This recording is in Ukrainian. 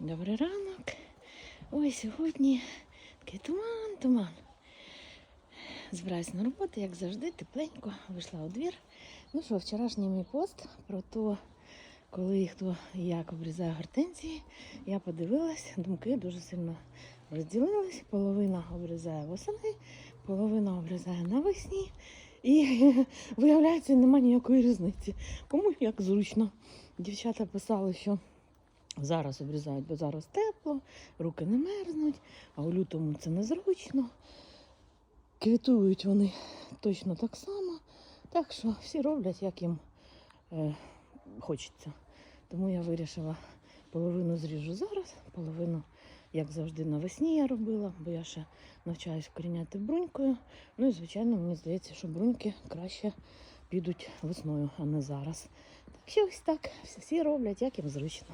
Добрий ранок. Ой, сьогодні такий туман, туман. Збираюсь на роботу, як завжди, тепленько, вийшла у двір. Ну що, вчорашній мій пост про те, коли хто як обрізає гортензії, я подивилась, думки дуже сильно розділились. Половина обрізає восени, половина обрізає навесні. І виявляється, немає ніякої різниці. Кому як зручно. Дівчата писали, що зараз обрізають, бо зараз тепло, руки не мерзнуть, а у лютому це незручно. Квітують вони точно так само. Так що всі роблять, як їм е, хочеться. Тому я вирішила половину зріжу зараз, половину, як завжди, навесні я робила, бо я ще навчаюсь вкоріняти брунькою. Ну і, звичайно, мені здається, що бруньки краще підуть весною, а не зараз. Так що ось так, всі роблять, як їм зручно.